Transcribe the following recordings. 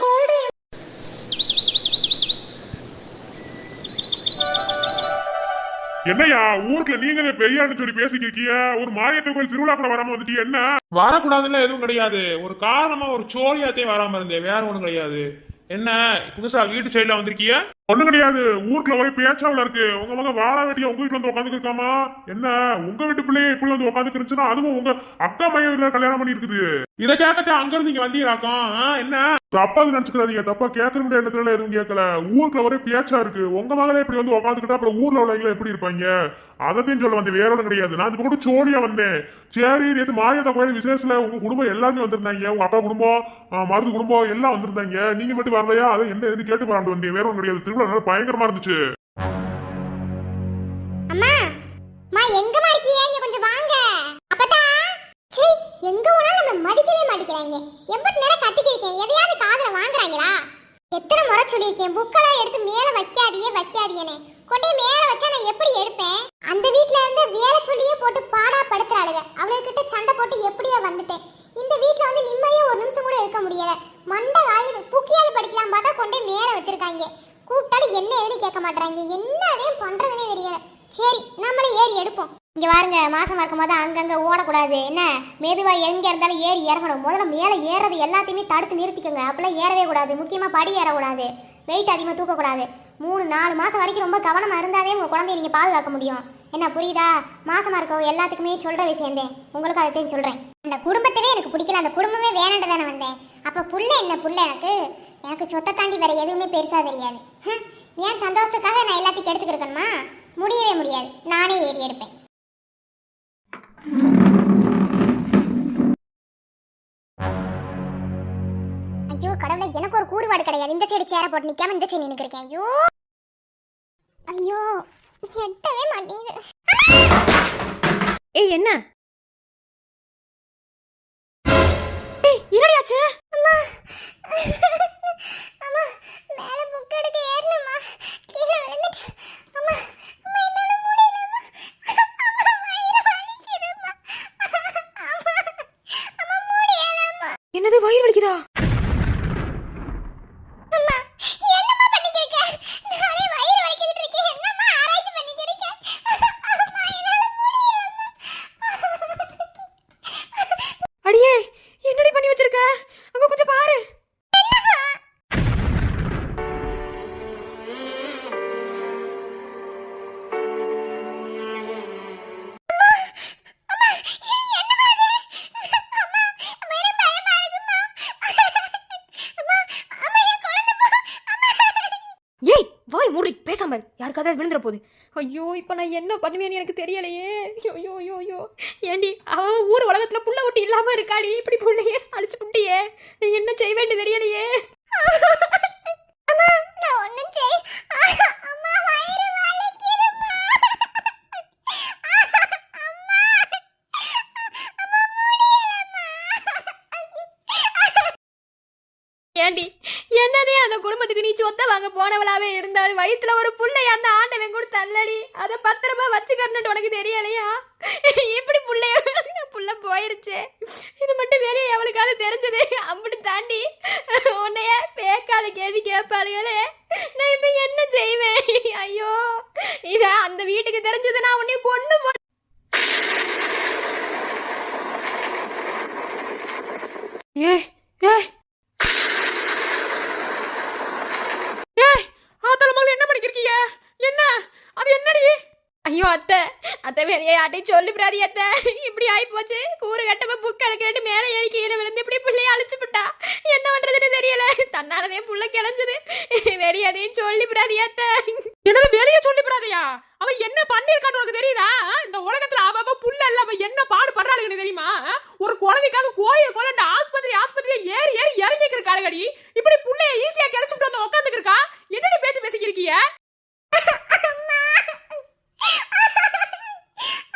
கொடி. என்னய்யா ஊருக்குள்ள நீங்களே பெரியான்னு சொல்லி பேசிக்கிட்டு இருக்கீங்க? ஒரு மாரியத்த கோயில் திருவிழாக்குள்ள வராம வந்துட்டு என்ன? வரக்கூடாதுன்னு எதுவும் கிடையாது. ஒரு காரணமா ஒரு சோழியாத்தையும் வராம இருந்தேன் வேற ஒண்ணும் கிடையாது. என்ன புதுசா வீட்டு சைடுல வந்திருக்கிய? ஒண்ணும் கிடையாது. ஊருக்குள்ள ஒரே பேச்சாவில இருக்கு. உங்க மகன் வாழா வெட்டியா உங்க வீட்டுல வந்து உட்காந்துக்கு இருக்காமா? என்ன? உங்க வீட்டு பிள்ளையே இப்படி வந்து உட்காந்துக்கு இருந்துச்சுன்னா அதுவும் உங்க அக்கா பையன் கல்யாணம் பண்ணி இருக்குது இதை கேட்கட்டு அங்க இருந்து இங்க வந்தீங்களாக்கும்? என்ன? தப்பா நினைச்சுக்கிறாதீங்க தப்பா கேட்க முடியாத இடத்துல எதுவும் கேட்கல. ஊருக்குள்ள ஒரே பேச்சா இருக்கு. உங்க மகளே இப்படி வந்து உட்காந்துக்கிட்டா அப்புறம் ஊர்ல உள்ளவங்க எப்படி இருப்பாங்க? அதத்தையும் சொல்ல வந்து வேற ஒன்றும் கிடையாது. நான் இப்ப கூட சோழியா வந்தேன். சரி நேற்று மாரியத்தா கோயில் விசேஷத்துல உங்க குடும்பம் எல்லாமே வந்திருந்தாங்க. உங்க அப்பா குடும்பம் மருந்து மருது குடும்பம் எல்லாம் வந்திருந்தாங்க. நீங்க மட்டும் வரலையா? அதை என்ன எதுன்னு கேட்டு பாராண்டு வந்தேன். வேற ஒன்றும் கிடையாது. திருவிழா நல்லா பயங்கரமா இருந்துச்சு. வைக்காதியே கொண்டே கொண்டு மேல வச்சா நான் எப்படி எடுப்பேன்? அந்த வீட்ல இருந்து வேலை சொல்லியே போட்டு பாடா படுத்துறாளுங்க. அவளுக்கிட்ட சண்டை போட்டு எப்படியோ வந்துட்டேன். இந்த வீட்ல வந்து நிம்மதியா ஒரு நிமிஷம் கூட இருக்க முடியல. மண்டை ஆயுது புக்கியாவது படிக்கலாம் பார்த்தா கொண்டு மேல வச்சிருக்காங்க. கூப்பிட்டாலும் என்ன ஏதுன்னு கேட்க மாட்டாங்க என்னதே பண்றதுனே தெரியல. சரி நம்மளே ஏறி எடுப்போம். இங்க பாருங்க மாசமா இருக்கும் போது அங்கங்க ஓடக்கூடாது. என்ன? மெதுவா எங்க இருந்தாலும் ஏறி இறங்கணும். முதல்ல மேலே ஏறது எல்லாத்தையுமே தடுத்து நிறுத்திக்கோங்க. அப்பெல்லாம் ஏறவே கூடாது. முக்கியமா படி ஏறக்கூடாது. வெயிட் அதிகமாக தூக்கக்கூடாது. மூணு நாலு மாதம் வரைக்கும் ரொம்ப கவனமாக இருந்தாலே உங்கள் குழந்தைய நீங்கள் பாதுகாக்க முடியும். என்ன புரியுதா? மாசமாக இருக்கவங்க எல்லாத்துக்குமே சொல்ற விஷயந்தேன் உங்களுக்கு அதைத்தையும் சொல்கிறேன் அந்த குடும்பத்தவே எனக்கு பிடிக்கல. அந்த குடும்பமே வேணாண்டு தானே வந்தேன். அப்போ புள்ள என்ன புள்ள எனக்கு? எனக்கு சொத்தை தாண்டி வேற எதுவுமே பெருசாக தெரியாது. ஏன் சந்தோஷத்துக்காக நான் எல்லாத்தையும் எடுத்துக்கிருக்கணுமா முடியவே முடியாது. நானே ஏறி எடுப்பேன். ஐயோ கடவுளே எனக்கு ஒரு கூறுபாடு கிடையாது. இந்த சைடு சேர போட்டு நிற்காம இந்த சைடு நினைக்கிறேன் ஐயோ! ஐயோ எட்டவே மாட்டேங்குது. ஏய் என்ன? ஏய் என்னடியாச்சு? அம்மா. அம்மா மேல புக் எடுக்க ஏறணுமா கீழே விழுந்துட்டேன் அம்மா அம்மா என்னால முடியலம்மா அம்மா. வயிறு வலிக்குதும்மா. அம்மா அம்மா முடியலம்மா என்னது வயிறு வலிக்குதா? விழுந்துற போகுது ஐயோ இப்போ நான் என்ன பண்ணுவேன்னு எனக்கு தெரியலையே. ஐயோ ஐயோ ஐயோ ஏண்டி அவ ஊர் உலகத்துல புள்ள ஒட்டி இல்லாம இருக்காடி. இப்படி புள்ளைய அழிச்சு புட்டியே. நீ என்ன செய்ய வேண்டிய தெரியலையே. ஏண்டி என்னதே அந்த குடும்பத்துக்கு நீ சொத்த வாங்க போனவளாவே இருந்தாரு வயிற்றுல ஒரு புள்ளை அந்த ஆண்டவன் கூட தள்ளடி அதை பத்திரமா வச்சுக்கறன்னு உனக்கு தெரியலையா? இப்படி புள்ளைய புள்ள போயிருச்சு. இது மட்டும் வெளியே எவளுக்காவது தெரிஞ்சது? அப்படி தாண்டி உன்னைய பேக்கால கேள்வி கேட்பாளுகளே நான் இப்ப என்ன செய்வேன்? ஐயோ இத அந்த வீட்டுக்கு தெரிஞ்சது நான் உன்னை கொண்டு போ ஏ ஏ ஏய் ஆத்தால மகள் என்ன பண்ணிக்கிறீங்க என்ன அது என்னடி ஐயோ அத்தை. அத்தை வேற யார்ட்டையும் சொல்லி பிராதி அத்தை. இப்படி ஆகி போச்சு கூறு கட்டப்ப புக் எடுக்கிறேன்னு மேலே ஏறி கீழே விழுந்து இப்படி பிள்ளைய அழிச்சு விட்டா? என்ன பண்றதுன்னு தெரியல. தன்னாலதே புள்ள கிளஞ்சது. வேற எதையும் சொல்லி பிராதி அத்தை. என்னது வெளிய சொல்லி போறாதையா அவ என்ன பண்ணிருக்கான்னு உனக்கு தெரியுதா? இந்த உலகத்துல அவ புள்ள இல்ல அவ என்ன பாடு படுறாளுன்னு தெரியுமா? ஒரு குழந்தைக்காக கோயில் கோலண்ட ஆஸ்பத்திரி ஆஸ்பத்திரியா ஏறி ஏறி இறங்கிக்கு இருக்காளுகடி இப்படி புள்ளைய ஈஸியா கிடைச்சுட்டு வந்து உட்காந்துக்கு இருக்கா? என்னடி பேச்சு பேசிக்கிறீங்க あっ!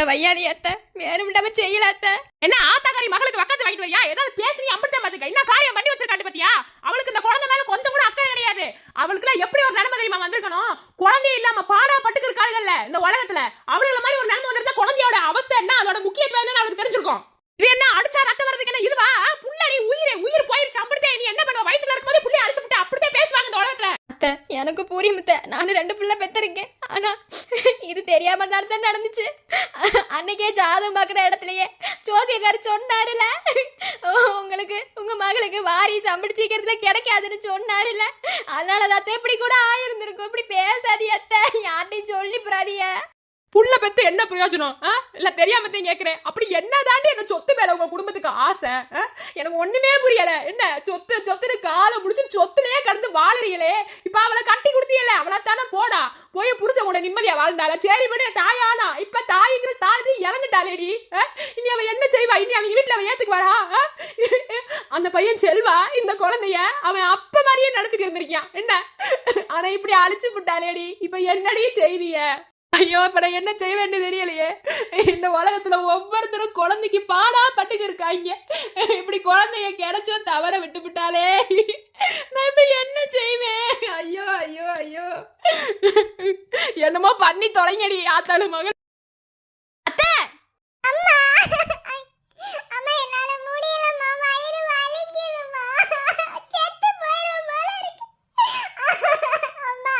அத்தை வையாதி அத்தை? வேற விடாம செய்யல அத்தை? என்ன ஆத்தாக்காரி மகளுக்கு வக்கத்து வாங்கிட்டு வரியா? ஏதாவது பேசி நீ அம்பிட்டு பாத்துக்க என்ன காரியம் பண்ணி வச்சிருக்காண்டு பாத்தியா? அவளுக்கு இந்த குழந்தை மேல கொஞ்சம் கூட அக்கறை கிடையாது. அவளுக்குலாம் எப்படி ஒரு நிலைமை தெரியுமா வந்திருக்கணும்? குழந்தை இல்லாம பாடா பட்டுக்கு இருக்காளுகள்ல இந்த உலகத்துல அவளுல மாதிரி ஒரு நிலைமை வந்திருந்தா குழந்தையோட அவஸ்தை என்ன? அதோட முக்கியத்துவம் என்னன்னு அவளுக்கு தெரிஞ்சிருக்கும். இது என்ன அடிச்சா ரத்தம் வர்றதுக்கு என்ன இதுவா? புள்ளடி உயிரே உயிர் போயிருச்சு அப்படித்தே நீ என்ன பண்ணுவ? வயித்துல இருக்கும்போது புள்ளி அடிச்சு விட்டு அப்படிதான் பேசுவாங்க இந்த உலகத்துல. அத்தை எனக்கு புரியும் அத்தை நானும் ரெண்டு பிள்ளை பெற்றிருக்கேன் ஆனால் இது தெரியாம தான் தான் நடந்துச்சு. அன்னைக்கே ஜாதகம் பார்க்குற இடத்துலயே ஜோசியக்கார் சொன்னாருல. உங்களுக்கு உங்க மகளுக்கு வாரி சம்படி சீக்கிரத்துல கிடைக்காதுன்னு சொன்னாருல. அதனால தான் இப்படி கூட ஆயிருந்திருக்கும். இப்படி பேசாதிய அத்தை. யார்ட்டையும் சொல்லி புறாதிய புள்ள பெத்து என்ன பிரயோஜனம்? ஆ? இல்ல தெரியாம தான் கேக்குறேன். அப்படி என்ன தாண்டி எங்க சொத்து மேல உங்க குடும்பத்துக்கு ஆசை? ஆ? எனக்கு ஒண்ணுமே புரியல. என்ன சொத்து சொத்துன்னு காலை முடிச்சு சொத்துலயே கடந்து வாழறீங்களே இப்ப அவளை கட்டி கொடுத்தீங்களே அவளை தானே போடா. போய் புருஷன் கூட நிம்மதியா வாழ்ந்தாள? சரி விடு தாயானா. இப்ப தாய்ங்கிற தாழ்த்தி இறந்துட்டாளேடி. ஆ? இனி அவ என்ன செய்வா? இனி அவன் வீட்டுல அவன் ஏத்துக்கு வரா? அந்த பையன் செல்வா? இந்த குழந்தைய அவன் அப்ப மாதிரியே நினைச்சுட்டு இருந்திருக்கான் என்ன? ஆனா இப்படி அழிச்சு விட்டாளேடி. இப்ப என்னடி செய்விய? ஐயோ இப்ப நான் என்ன செய்ய வேண்டியது தெரியலையே. இந்த உலகத்துல ஒவ்வொருத்தரும் குழந்தைக்கு பாடா பட்டுக்கு இருக்காங்க. இப்படி குழந்தைய கிடைச்சோ தவற விட்டு விட்டாலே. நான் இப்ப என்ன செய்வேன்? ஐயோ ஐயோ ஐயோ. என்னமோ பண்ணி தொலைங்கடி ஆத்தாளு மகன் அம்மா அம்மா என்னால முடியலம்மா வயிறு வலிக்குதும்மா செத்து போயிரும் போல இருக்கு அம்மா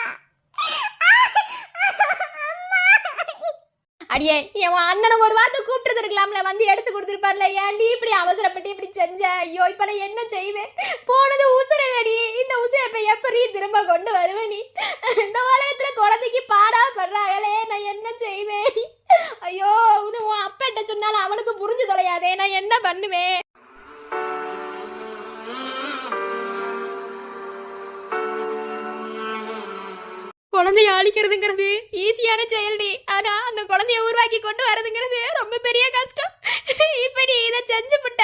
அம்மா அடியே என் அண்ணனை ஒரு வார்த்தை கூப்பிட்டு இருக்கலாம்ல வந்து எடுத்து கொடுத்துருப்பார்ல ஏன்டி இப்படி அவசரப்பட்டு இப்படி செஞ்ச? ஐயோ இப்ப நான் என்ன செய்வேன்? போனது உசுரடி இந்த உசுரை இப்ப எப்படி திரும்ப கொண்டு வருவேன் நீ? இந்த உலகத்துல குழந்தைக்கு பாடா படுறாங்களே நான் என்ன செய்வேன்? ஐயோ இது உன் அப்பா சொன்னாலும் அவனுக்கு புரிஞ்சு தொலையாதே நான் என்ன பண்ணுவேன்? குழந்தைய அழிக்கிறதுங்கிறது ஈஸியான செயல்டி. ஆனா அந்த குழந்தைய உருவாக்கி கொண்டு வரதுங்கிறது ரொம்ப பெரிய கஷ்டம். இப்ப நீ இதை செஞ்சு விட்ட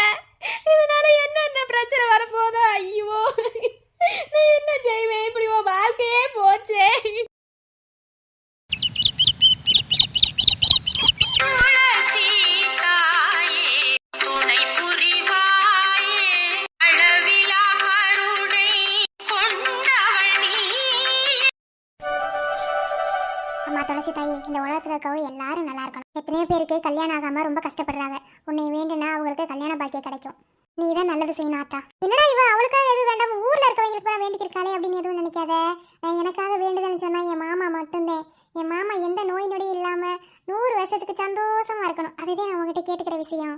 இதனால என்னென்ன பிரச்சனை வரப்போதோ ஐயோ. நான் என்ன செய்வேன்? இப்படி உன் வாழ்க்கையே போச்சே. இருக்கவங்க எல்லாரும் நல்லா இருக்கணும். எத்தனையோ பேருக்கு கல்யாணம் ஆகாம ரொம்ப கஷ்டப்படுறாங்க. உன்னை வேண்டுனா அவங்களுக்கு கல்யாண பாக்கியம் கிடைக்கும். நீ தான் நல்லது செய்யணும் ஆத்தா என்னடா இவ? அவளுக்காக எதுவும் வேண்டாம்? ஊர்ல இருக்கவங்களுக்கு கூட வேண்டிக்கிருக்காளே அப்படின்னு எதுவும் நினைக்காத. நான் எனக்காக வேண்டுதல்னு சொன்னா என் மாமா மட்டும்தான். என் மாமா எந்த நோய் நொடி இல்லாம நூறு வருஷத்துக்கு சந்தோஷமா இருக்கணும். அதுதான் நான் உங்ககிட்ட கேட்டுக்கிற விஷயம்.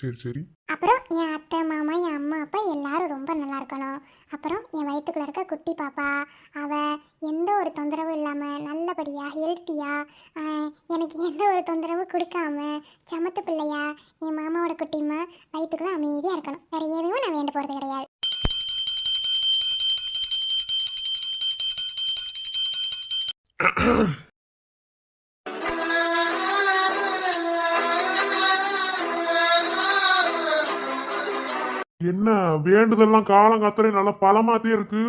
சரி சரி. அப்புறம் என் அத்தை மாமா என் அம்மா அப்பா எல்லாரும் ரொம்ப நல்லா இருக்கணும். அப்புறம் என் வயிற்றுக்குள்ளே இருக்க குட்டி பாப்பா அவள் எந்த ஒரு தொந்தரவும் இல்லாமல் நல்லபடியாக ஹெல்த்தியாக எனக்கு எந்த ஒரு தொந்தரவும் கொடுக்காம சமத்து பிள்ளையா என் மாமாவோட குட்டிமா வயிற்றுக்குள்ளே அமைதியாக இருக்கணும். வேறு எதுவும் நான் வேண்டு போகிறது கிடையாது. என்ன வேண்டுதெல்லாம் காலம் காத்தலே நல்லா பழமாத்தே இருக்கு.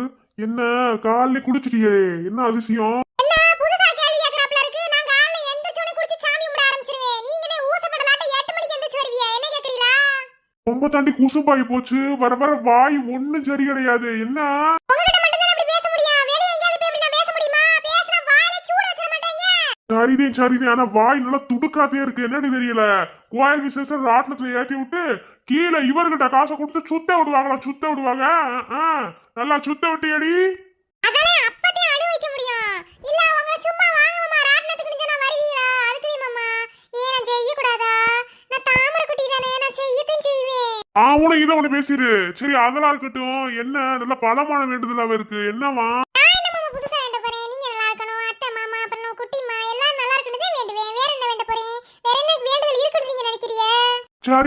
என்ன காலைல குடிச்சிட்டியே என்ன அதிசயம்? ரொம்ப தாண்டி குசும்பாயி போச்சு. வர வர வாய் ஒண்ணும் சரி கிடையாது. என்ன உங்ககிட்ட மட்டும் தான் அப்படி பேச முடியும் வெளிய எங்கயாவது போய் அப்படி நான் பேச முடியுமா பேசினா வாயில சூடு வச்சிட மாட்டேங்க சரிதே சரிதே ஆனா வாய் நல்லா துடுக்காத்தே இருக்கு. என்னன்னு தெரியல? கோயில் விசேஷம் ராட்டினத்துல ஏத்தி விட்டு கீழே இவர்கிட்ட காசை கொடுத்து சுத்த விடுவாங்களாம் சுத்த விடுவாங்க? நல்லா சுத்த செய்வேன். ஆ உனக்கு இதை ஒண்ணு பேசிடு சரி அதெல்லாம் இருக்கட்டும். என்ன நல்ல பலமான வேண்டுதலாவே இருக்கு. என்னவா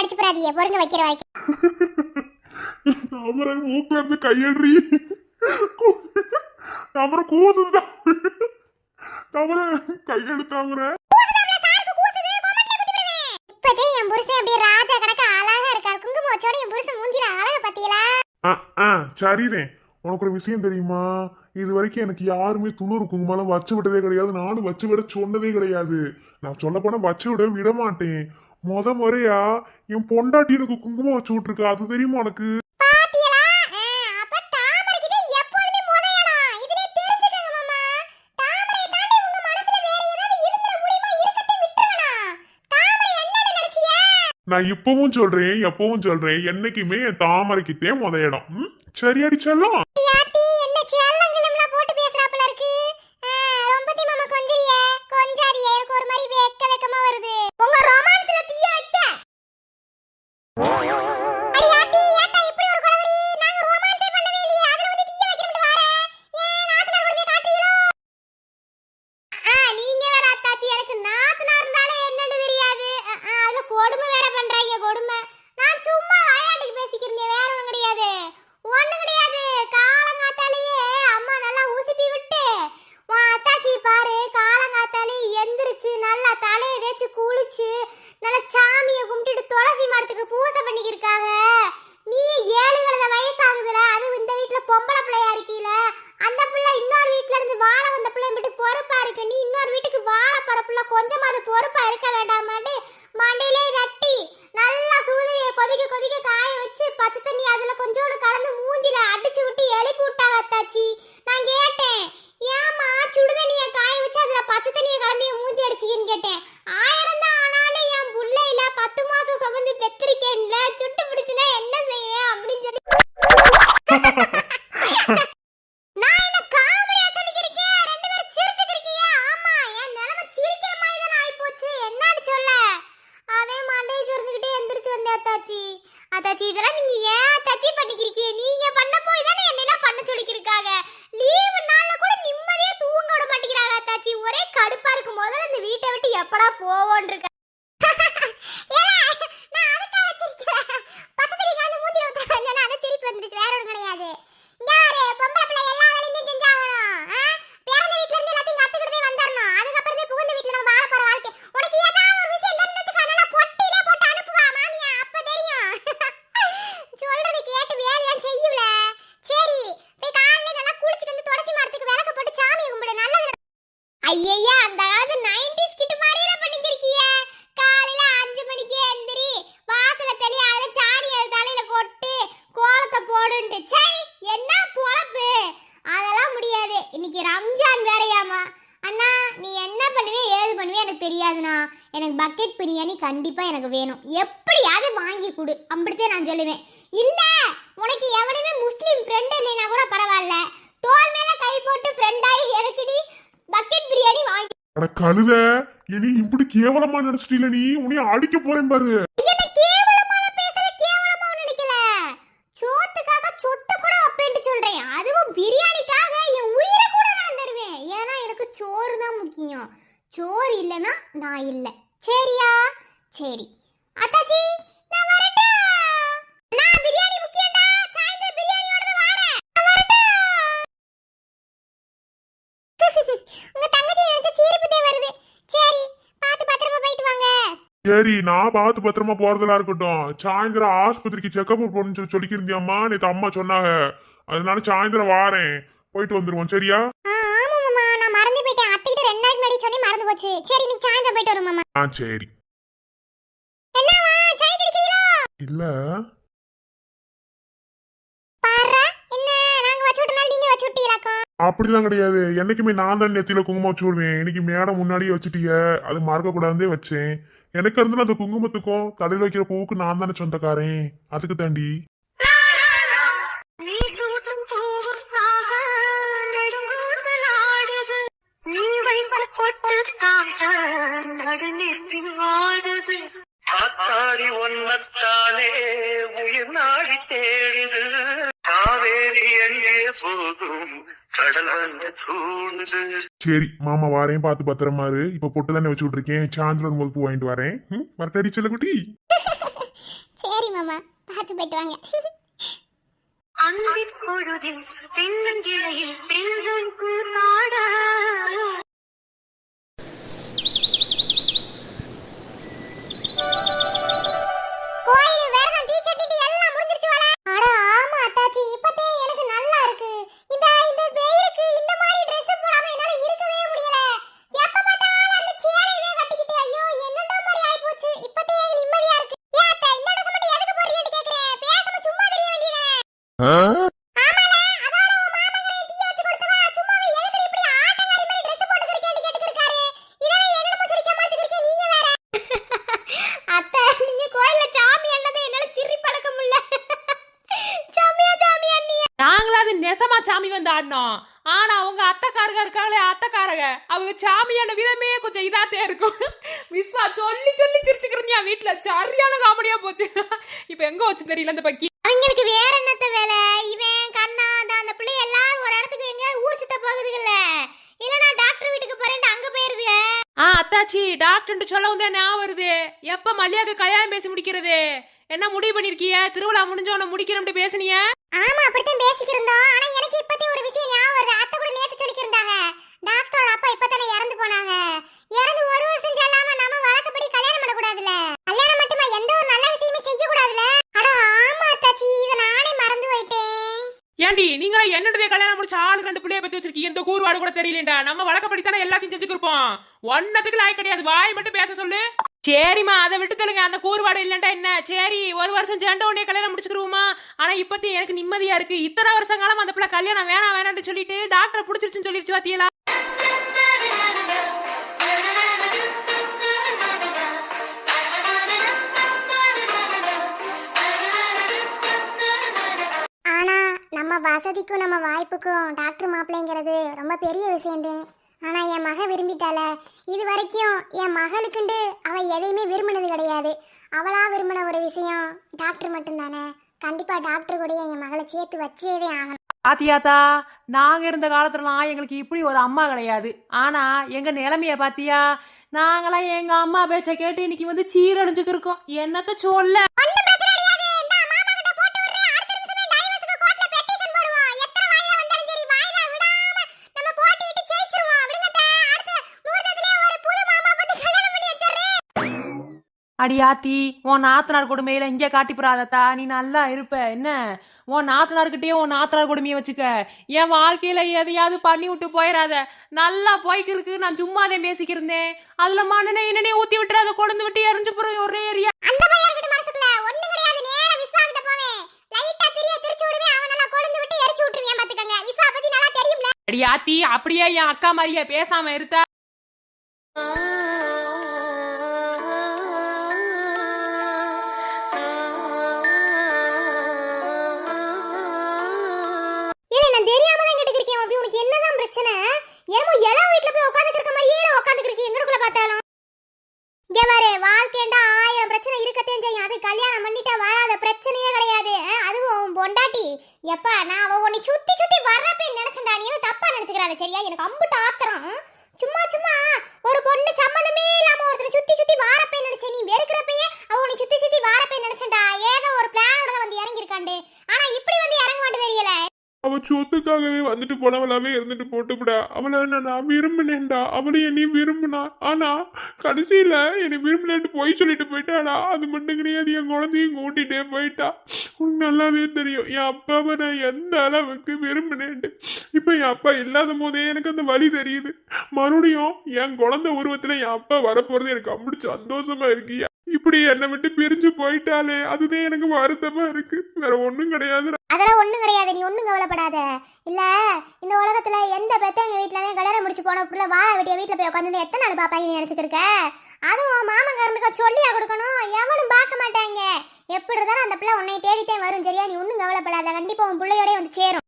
கடிச்சு போறாதீங்க பொறுங்க வைக்கிற வரைக்கும். அவரை மூக்குல இருந்து கையெழுறி அவரை கூசுதுதான் அவரை கையெழுத்தாங்கிற என் புருஷன் ராஜா கணக்க அழகா இருக்கார். குங்குமச்சோட என் புருஷன் மூஞ்சில அழக பாத்தீங்களா சரிதே உனக்கு ஒரு விஷயம் தெரியுமா? இது வரைக்கும் எனக்கு யாருமே துணூறு குங்குமாலாம் வச்சு விட்டதே கிடையாது. நானும் வச்சு விட சொன்னதே கிடையாது. நான் சொல்ல போனா வச்சு விட விட மாட்டேன். முத முறையா என் பொண்டாட்டி எனக்கு குங்குமம் வச்சு விட்டுருக்கா. அது தெரியுமா உனக்கு? நான் இப்பவும் சொல்றேன் எப்பவும் சொல்றேன். என்னைக்குமே என் தாமரைக்குத்தே முத இடம். சரியாடி செல்லும். கழுத இனி இப்படி கேவலமா நினைச்சிட்டீல நீ? உன்னை அடிக்க போறேன் பாரு. சரி நான் பார்த்து பத்திரமா போறதெல்லாம் இருக்கட்டும். சாயந்தரம் ஆஸ்பத்திரிக்கு செக்கப் போகணும்னு சொல்லி சொல்லிக்கிருந்தியம்மா நேற்று அம்மா சொன்னாங்க. அதனால சாயந்தரம் வாரேன். போயிட்டு வந்துருவோம் சரியா? ஆமாம்மா நான் மறந்து போயிட்டேன். அத்தைகிட்ட ரெண்டு நாளைக்கு மறந்து போச்சு. சரி நீ சாயந்தரம் போயிட்டு வருமாம்மா ஆ சரி. என்னவா சாய் குடிக்கிறீங்களா? இல்ல. அப்படிலாம் கிடையாது. என்னைக்குமே நான் தான் நெத்தியில குங்குமம் வச்சு விடுவேன். இன்னைக்கு மேடம் முன்னாடியே வச்சுட்டிய. அது மறக்கக்கூடாதுனே வச்சேன். எனக்கு இருந்தாலும் அந்த குங்குமத்துக்கும் தலையில் வைக்கிற பூவுக்கு நான் தானே சொந்தக்காரன். அதுக்கு தாண்டி. காத்தாடி ஒன்னத்தானே உயிர் நாடி தேடுது. காவேரி எங்கே போகும். கடல் வந்து தூண்டுது சரி மாமா வாரேன் பார்த்து பத்திரமா இரு இப்ப பொட்டு தானே வச்சு விட்டுருக்கேன். சாயந்தரம் வரும்போது பூ வாங்கிட்டு வரேன். வரட்டடி செல்லக்குட்டி. சரி மாமா. பார்த்து போயிட்டு வாங்க. அன்பின் பொழுதில் தென்னங்கிளையில் தென்றல் கூத்தாட கோயில் விரதம் தீச்சட்டிட்டு எல்லாம் முடிஞ்சிருச்சு வாடா அட ஆமா அத்தாச்சி இப்பதே எனக்கு நல்லா இருக்கு இந்த இந்த வெயிலுக்கு இந்த மாதிரி Dress போடாம என்னால இருக்கவே முடியல எப்ப பார்த்தாலும் அந்த சேலையவே கட்டிக்கிட்டு ஐயோ என்னடா மாதிரி ஆயி போச்சு இப்பதே எனக்கு நிம்மதியா இருக்கு ஏன் அத்தை இந்த Dress மட்டும் எதுக்கு போடுறீங்கன்னு கேக்குறேன் பேசாம சும்மா தெரிய வேண்டியதானே ஆமால அதோட உன் மாமங்கரைய தீய வச்சு கொடுத்தவா சும்மாவே எதுக்கு இப்படி ஆட்டக்காரி மாதிரி Dress போட்டுக்கிறீங்கன்னு கேட்டுக்கிருக்காரு இதவே என்னடா சொல்லி சமாளிச்சுக்கிறீங்க நீங்க வேற அத்தை நீங்க கோயில்ல சாமி அண்ணதை என்னால சிரி படக்க முடியல சாமியா சாமி அண்ணியா நாங்களாவது நெசமா சாமி வந்து ஆடினோம் ஆனா அவங்க அத்தைக்காரங்க இருக்காங்களே அத்தைக்காரங்க அவங்க சாமியான விதமே கொஞ்சம் இதாத்தே இருக்கும் விஸ்வா சொல்லி சொல்லி சிரிச்சுக்கிறீங்க வீட்டுல சரியான காமெடியா போச்சு இப்ப எங்க வச்சு தெரியல இந்த பக்கி அவங்களுக்கு வேற என்னத்த வேலை இவன் கண்ணா அந்த அந்த பிள்ளை எல்லாரும் ஒரு இடத்துக்கு எங்கேயாவது ஊர் சுத்த போகுதுல்ல இல்லனா டாக்டர் வீட்டுக்கு போறேன்ட்டு அங்க போயிருதுங்க ஆ அத்தாச்சி டாக்டர்ன்ட்டு சொல்ல வந்தே ஞாபகம் வருது. எப்ப மல்லியாக்கு கல்யாணம் பேசி முடிக்கிறது? என்ன முடிவு பண்ணிருக்கீங்க திருவிழா முடிஞ்சவன முடிக்கிறோம்னு பேசுனிய? ஆமா அப்படித்தான் பேசிக்கிருந்தோம் ஆனா எனக்கு இப்பதே ஒரு விஷயம் ஞாபகம் வருது அத்தை கூட நேத்து சொல்லிக்கிருந்தாங்க டாக்டரோட அப்பா இப்பதானே இறந்து போனாங்க இறந்து ஒரு வருஷம் செல்லாம நம்ம வழக்கப்படி கல்யாணம் பண்ணக்கூடாதுல கல்யாணம் மட்டுமா எந்த ஒரு நல்ல விஷயமே செய்ய கூடாதுல அட ஆமா அத்தாச்சி இத நானே மறந்து போயிட்டேன் ஏண்டி? நீங்க என்னுடைய கல்யாணம் முடிச்ச ஆளு ரெண்டு பிள்ளைய பத்தி வச்சிருக்கீங்க? இந்த கூறுவாடு கூட தெரியலடா நம்ம வழக்கப்படி தானே எல்லாத்தையும் செஞ்சுக்கிருப்போம். ஒன்னத்துக்கு லாய் கிடையாது. வாய் மட்டும் பேச சொல்லு. சரிம்மா அதை விட்டு தெலுங்க அந்த கூறுவாடு இல்லைண்டா என்ன? சரி ஒரு வருஷம் செண்ட உடனே கல்யாணம் முடிச்சுக்கிருவோமா? ஆனா இப்பத்தி எனக்கு நிம்மதியா இருக்கு. இத்தனை வருஷம் காலம் அந்த பிள்ளை கல்யாணம் வேணாம் வேணாம்னு சொல்லிட்டு டாக்டர் பிடிச்சிருச்சுன்னு சொல்லிருச்சு பாத்தியலா? வசதிக்கும் நம்ம வாய்ப்புக்கும் டாக்டர் மாப்பிள்ளைங்கிறது ரொம்ப பெரிய விஷயம்தான் ஆனா என் மக விரும்பிட்டால. இது வரைக்கும் என் மகளுக்குண்டு அவ எதையுமே விரும்பினது கிடையாது. அவளா விரும்பின ஒரு விஷயம் டாக்டர் மட்டும்தானே. கண்டிப்பா டாக்டர் கூட என் மகளை சேர்த்து வச்சேதே ஆகணும். பாத்தியாத்தா நாங்க இருந்த காலத்துலலாம் எங்களுக்கு இப்படி ஒரு அம்மா கிடையாது. ஆனா எங்க நிலைமைய பாத்தியா? நாங்களாம் எங்க அம்மா பேச்ச கேட்டு இன்னைக்கு வந்து சீரழிஞ்சுக்கு இருக்கோம் என்னத்த சொல்ல ஒண்ணும் பிரச்சனை கிடையாது இந்த மாமா கிட்ட போட்டு விடுறேன் அடுத்த நிமிஷமே டைவர்ஸ்க்கு கோர்ட்ல பெட்டிஷன் போடுவோம் எத்தனை வாய்தா வந்தாலும் சரி வாய்தா விடாம நம்ம போட்டிட்டு ஜெயிச்சிருவோம் விடுங்கட்ட அடுத்த முகூர்த்தத்திலே ஒரு புது மாமா பார்த்து கல்யாணம் பண்ணி வச்சிடுறேன் அடியாத்தி உன் நாத்தனார் கொடுமையில இங்கே காட்டிப்புறாதத்தா நீ நல்லா இருப்ப என்ன? உன் நாத்தனார்கிட்டயே உன் நாத்தனார் கொடுமையை வச்சுக்க. என் வாழ்க்கையில எதையாவது பண்ணி விட்டு போயிடாத நல்லா போய்க்கிருக்கு நான் சும்மா தான் பேசிக்கிருந்தேன். அதுல மண்ணனே என்னனே ஊத்தி விட்டுறாத கொழுந்து விட்டு எரிஞ்சு போறோம் ஒரே ஏரியா. அடியாத்தி அப்படியே என் அக்கா மாதிரியே பேசாம இருத்த. அவ சொத்துக்காகவே வந்துட்டு போனவளாவே இருந்துட்டு போட்டுக்கூட. அவளை நான் விரும்பினேன்டா. அவளை என்னையும் விரும்பினா? ஆனா கடைசியில என்னை விரும்பலன்ட்டு போய் சொல்லிட்டு போயிட்டாடா அது மட்டும் கிடையாது என் குழந்தையும் கூட்டிட்டே போயிட்டா. உனக்கு நல்லாவே தெரியும் என் அப்பாவை நான் எந்த அளவுக்கு விரும்பினேன்ட்டு. இப்போ என் அப்பா இல்லாத போதே எனக்கு அந்த வழி தெரியுது. மறுபடியும் என் குழந்தை உருவத்துல என் அப்பா வரப்போறது எனக்கு அப்படி சந்தோஷமா இருக்கு. இப்படி என்னை விட்டு பிரிஞ்சு போயிட்டாலே அதுதான் எனக்கு வருத்தமா இருக்கு. வேற ஒன்றும் கிடையாது. அதெல்லாம் ஒன்றும் கிடையாது. நீ ஒன்றும் கவலைப்படாத. இல்லை இந்த உலகத்தில் எந்த பெத்த எங்கள் வீட்டில் தான் கல்யாணம் முடிச்சு போன புள்ள வாழை வெட்டிய வீட்டில் போய் உட்காந்து எத்தனை நாள் பாப்பா நீ நினச்சிக்கிருக்க அதுவும் மாமங்காரனுக்கு சொல்லியா கொடுக்கணும்? எவனும் பார்க்க மாட்டாங்க. எப்படி இருந்தாலும் அந்த பிள்ளை உன்னை தேடித்தே வரும் சரியா? நீ ஒன்றும் கவலைப்படாத. கண்டிப்பாக உன் பிள்ளையோடய வந்து சேரும்.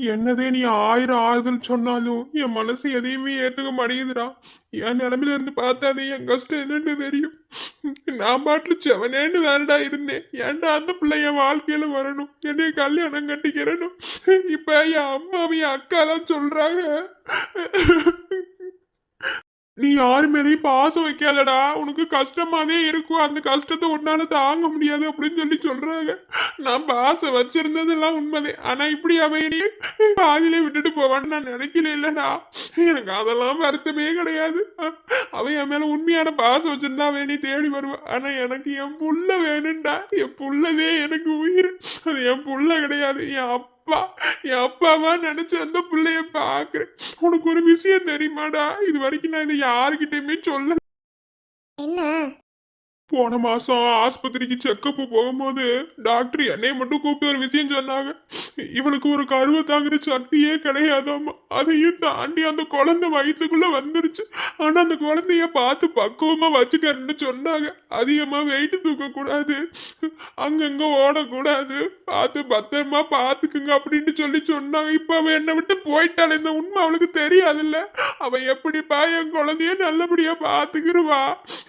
என்னதே நீ ஆயிரம் ஆறுதல் சொன்னாலும் என் மனசு எதையுமே ஏத்துக்க மாட்டேங்குதுடா. என் நிலமையில இருந்து பார்த்தாலே என் கஷ்டம் என்னன்னு தெரியும். நான் பாட்டுல செவனேன்னு தானடா இருந்தேன். ஏன்டா அந்த பிள்ளை என் வாழ்க்கையில வரணும்? என்னைய கல்யாணம் கட்டிக்கிறணும்? இப்ப என் அம்மாவும் என் அக்காலாம் சொல்றாங்க. நீ யாரு மேலேயும் பாசம் வைக்காதடா. உனக்கு கஷ்டமாவே இருக்கும். அந்த கஷ்டத்தை உன்னால தாங்க முடியாது அப்படின்னு சொல்லி சொல்றாங்க. நான் பாசம் வச்சிருந்ததெல்லாம் உண்மைதே ஆனா இப்படி அவனே பாதியிலே விட்டுட்டு போவான்னு நான் நினைக்கல இல்லடா. எனக்கு அதெல்லாம் வருத்தமே கிடையாது. அவன் என் மேல உண்மையான பாசம் வச்சிருந்தா வேணி தேடி வருவான் ஆனா எனக்கு என் புள்ள வேணும்டா. என் புள்ளதே எனக்கு உயிர். அது என் புள்ள கிடையாது. என் அப்பா என் அப்பாவா நினைச்சு அந்த பிள்ளைய பாக்குறேன் உனக்கு ஒரு விஷயம் தெரியுமாடா? இது வரைக்கும் நான் இதை யாருக்கிட்டயுமே சொல்ல என்ன? போன மாசம் ஆஸ்பத்திரிக்கு செக்கப் போகும்போது டாக்டர் என்னைய மட்டும் கூப்பிட்டு ஒரு விஷயம் சொன்னாங்க. இவளுக்கு ஒரு கருவை தாங்குற சக்தியே கிடையாதாமா அதையும் தாண்டி அந்த குழந்தை வயிற்றுக்குள்ள வந்துருச்சு. ஆனா அந்த குழந்தைய பார்த்து பக்குவமா வச்சுக்கறன்னு சொன்னாங்க. அதிகமா வெயிட் தூக்க கூடாது அங்கங்க ஓடக்கூடாது. பார்த்து பத்திரமா பார்த்துக்குங்க அப்படின்னு சொல்லி சொன்னாங்க. இப்ப அவன் என்னை விட்டு போயிட்டாள். இந்த உண்மை அவளுக்கு தெரியாதுல்ல. அவன் எப்படிப்பா என் குழந்தைய நல்லபடியா பாத்துக்கிருவா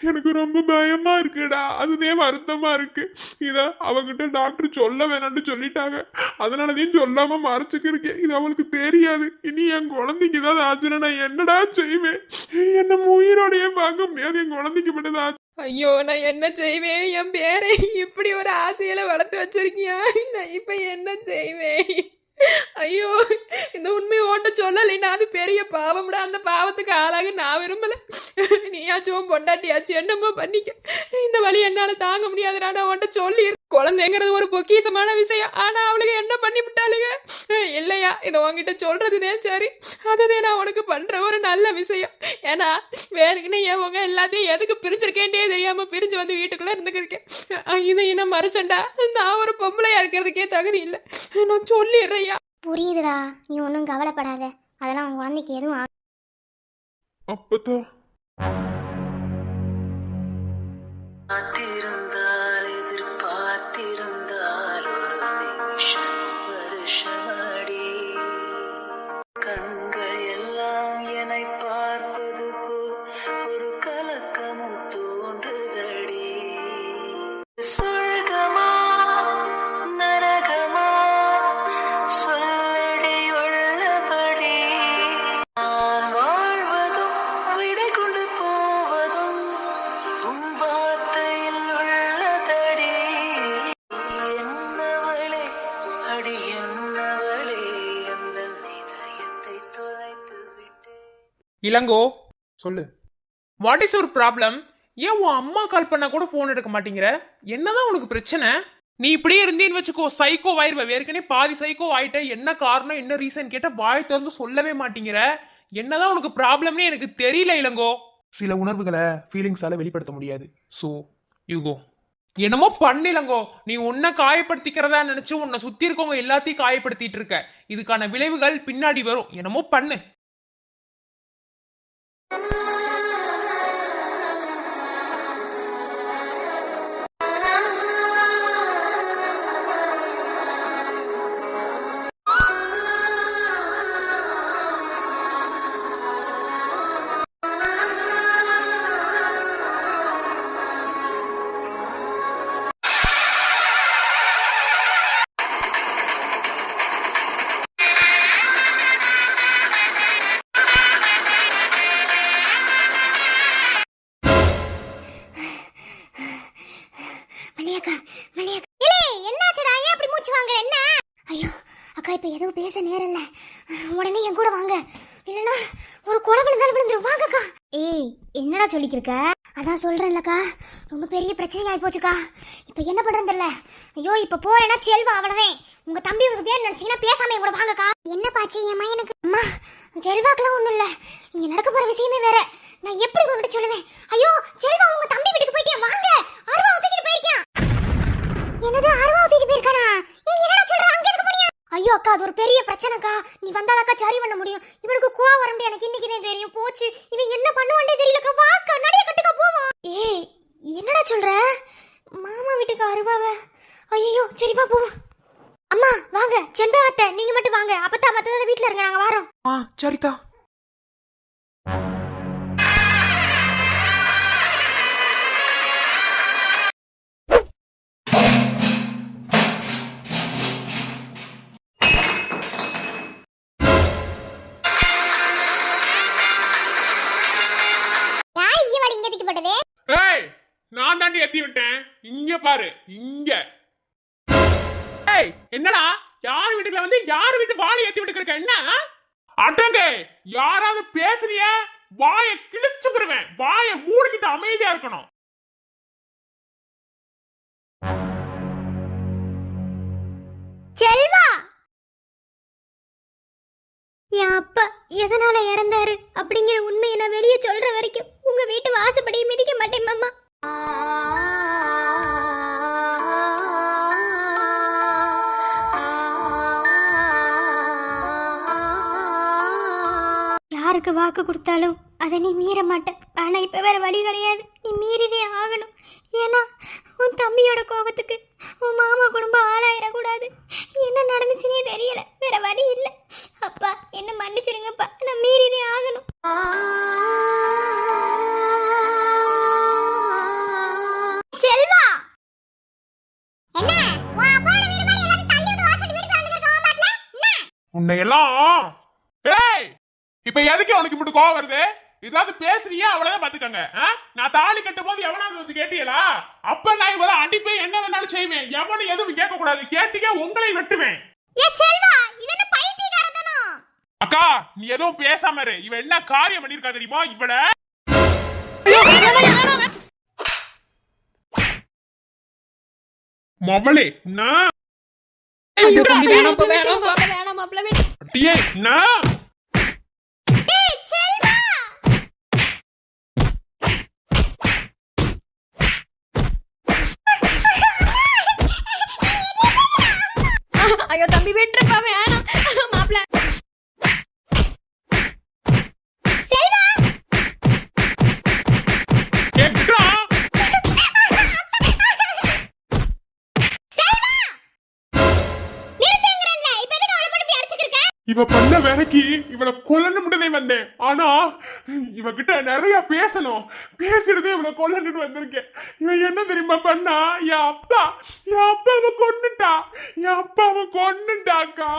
எனக்கு ரொம்ப பயமா இருக்குடா. அதுதே வருத்தமா இருக்கு. இதை அவகிட்ட டாக்டர் சொல்ல வேணாம்னு சொல்லிட்டாங்க. அதனாலதையும் சொல்லாம மறைச்சிக்கிருக்கேன் இது அவளுக்கு தெரியாது. இனி என் குழந்தைக்கு ஏதாவது ஆச்சுன்னா நான் என்னடா செய்வேன்? என்ன உயிரோடையே பார்க்க முடியாது. என் குழந்தைக்கு மட்டும்தான் ஐயோ நான் என்ன செய்வேன்? என் பேரை இப்படி ஒரு ஆசையில வளர்த்து வச்சிருக்கியா? நான் இப்ப என்ன செய்வேன்? ஐயோ இந்த உண்மையை ஓட்ட சொல்லலைன்னா அது பெரிய பாவம்டா அந்த பாவத்துக்கு ஆளாக நான் விரும்பல. நீயாச்சும் பொண்டாட்டியாச்சும் என்னமோ பண்ணிக்க. இந்த வழி என்னால தாங்க முடியாதுடா நான் ஓட்ட சொல்லி குழந்தைங்கிறது ஒரு பொக்கிசமான விஷயம். ஆனா அவளுக்கு என்ன பண்ணி விட்டாளுங்க இல்லையா? இதை உன்கிட்ட சொல்றதுதே சரி. அதுதே நான் உனக்கு பண்ற ஒரு நல்ல விஷயம். ஏன்னா வேணுக்குன்னு ஏன் உங்க எல்லாத்தையும் எதுக்கு பிரிஞ்சிருக்கேன்டே தெரியாம பிரிஞ்சு வந்து வீட்டுக்குள்ள இருந்துக்கிருக்கேன். இதை இன்னும் மறைச்சண்டா? நான் ஒரு பொம்பளையா இருக்கிறதுக்கே தகுதி இல்லை. நான் சொல்லிடுறையா புரியுதுடா. நீ ஒன்றும் கவலைப்படாத. அதெல்லாம் உன் குழந்தைக்கு எதுவும் அப்பதான் இளங்கோ சொல்லு. வாட் இஸ் ஒரு ப்ராப்ளம் ஏன் உன் அம்மா கால் பண்ணா கூட ஃபோன் எடுக்க மாட்டேங்கிற? என்னதான் உனக்கு பிரச்சனை? நீ இப்படியே இருந்தேன்னு வச்சுக்கோ சைக்கோ ஆயிருவ. ஏற்கனவே பாதி சைக்கோ ஆயிட்ட. என்ன காரணம் என்ன ரீசன் கேட்டா வாய் திறந்து சொல்லவே மாட்டேங்கிற? என்னதான் உனக்கு ப்ராப்ளம்னே எனக்கு தெரியல இளங்கோ. சில உணர்வுகளை ஃபீலிங்ஸால வெளிப்படுத்த முடியாது. ஸோ யூகோ என்னமோ பண்ணிலங்கோ நீ உன்னை காயப்படுத்திக்கிறதா நினைச்சு உன்னை சுத்தி இருக்கவங்க எல்லாத்தையும் காயப்படுத்திட்டு இருக்க. இதுக்கான விளைவுகள் பின்னாடி வரும். என்னமோ பண்ணு. இருக்க? அதான் சொல்றேன்லக்கா. ரொம்ப பெரிய பிரச்சனை ஆகி போச்சுக்கா. இப்போ என்ன பண்றது தெரியல. ஐயோ இப்போ போறேன்னா செல்வா அவ்வளவே. உங்க தம்பி உங்களுக்கு வேணும் நினைச்சீங்கன்னா பேசாம கூட வாங்கக்கா. என்ன பாச்சு என் எனக்கு அம்மா செல்வாக்கெல்லாம் ஒண்ணும் இல்ல. இங்க நடக்க போற விஷயமே வேற. நான் எப்படி உங்ககிட்ட சொல்லுவேன்? ஐயோ செல்வா உங்க தம்பி வீட்டுக்கு போயிட்டேன் வாங்க. அருவா தூக்கிட்டு போயிருக்கேன் என்னது அருவா தூக்கிட்டு போயிருக்கானா? என்னடா சொல்ற? அங்க இருக்க ஐயோ அக்கா அது ஒரு பெரிய பிரச்சனைக்கா. நீ வந்தாதாக்கா சரி பண்ண முடியும். இவனுக்கு கோவம் வர முடியும் எனக்கு இன்னைக்கு தெரியும். போச்சு. இவன் என்ன பண்ணுவான்டே தெரியலக்கா. வாக்கா நடைய கட்டுக்கா போவோம். ஏய் என்னடா சொல்ற? மாமா வீட்டுக்கு அருவாவ. ஐயோ சரி வா போவோம். அம்மா வாங்க. செண்பகத்தை நீங்க மட்டும் வாங்க. அப்பதான் மத்தத வீட்டுல இருங்க நாங்க வரோம். ஆ சரிதா. நான் தாண்டி ஏத்தி விட்டேன். இங்க பாரு இங்க. ஏய் என்னடா? யார் வீட்டுல வந்து யார் வீட்டு வாழை ஏத்தி விட்டுருக்க என்ன? அடங்க யாராவது பேசுறிய? வாய கிழிச்சுக்கிருவேன் வாய மூடிக்கிட்டு அமைதியா இருக்கணும். செல்வா! என் அப்பா எதனால இறந்தாரு அப்படிங்கிற உண்மையை நான் வெளியே சொல்ற வரைக்கும் உங்க வீட்டு வாசப்படியை மிதிக்க மாட்டேன் மாமா. யாருக்கு வாக்கு கொடுத்தாலும் அதை நீ மீற மாட்ட. ஆனா இப்ப வேற வழி கிடையாது. நீ மீறிதே ஆகணும். ஏன்னா உன் தம்பியோட கோபத்துக்கு உன் மாமா குடும்பம் ஆள் கோவம் வருது? ஏதாவது பேசுறியா? அவ்வளவுதான் பாத்துக்கங்க? நான் தாலி கட்டும் போது எவனாவது வந்து கேட்டீங்களா? அப்ப நான் இவள அடிப்பேன் என்ன வேணாலும் செய்வேன். எவனும் எதுவும் கேட்க கூடாது கேட்டீங்க உங்களை வெட்டுவேன். ஏ செல்வா இது என்ன பைத்தியக்காரத்தனோ அக்கா நீ எதுவும் பேசாம இரு. இவ என்ன காரியம் பண்ணிருக்கா தெரியுமா? இவள? மவளே நான் ஐயோ தம்பி வேணாம்ப்பா விட்டுருங்க, வேணாம்ப்பா மாப்பிள, வேணாம் மாப்பிள விட்டு அட்டியே நான் ஏய் செல்வா ஐயோ தம்பி விட்டுருப்பா பண்ண இவனை கொல்லணும் வந்தேன். ஆனா இவகிட்ட நிறைய பேசணும். பேசிட்டு இவனை கொல்லணும்னு வந்திருக்கேன். இவன் என்ன தெரியுமா பண்ணா? என் அப்பா என் அப்பாவை கொன்னுட்டா என் அப்பாவை கொன்னுட்டாக்கா